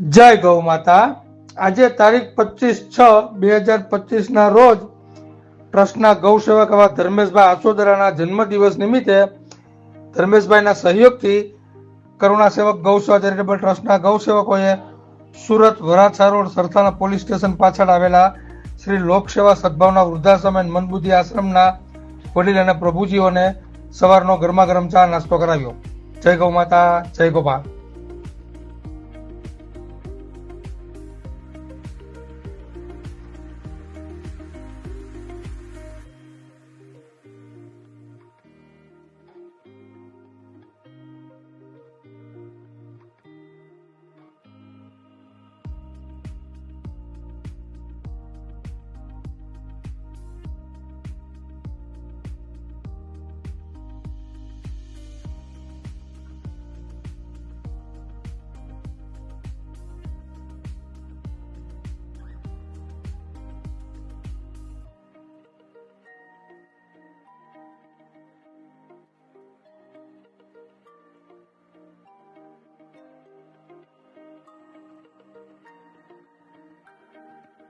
જય ગૌ માતા. આજે તારીખ પચીસ છ બે હજાર પચીસના રોજ ટ્રસ્ટના ગૌ સેવક એવા ધર્મેશભાઈ આસોદરાના જન્મદિવસ નિમિત્તે ધર્મેશભાઈના સહયોગથી કરુણા સેવક ગૌ સેવા ચેરિટેબલ ટ્રસ્ટના ગૌ સેવકોએ Surat Varachha road Sarthana police station પાછળ આવેલા શ્રી લોકસેવા સદભાવના વૃદ્ધાશ્રમ એન્ડ મનબુદ્ધિ આશ્રમના વડીલ અને પ્રભુજીઓને સવારનો ગરમા ગરમ ચા નાસ્તો કરાવ્યો. જય ગૌ માતા, જય ગોપાલ.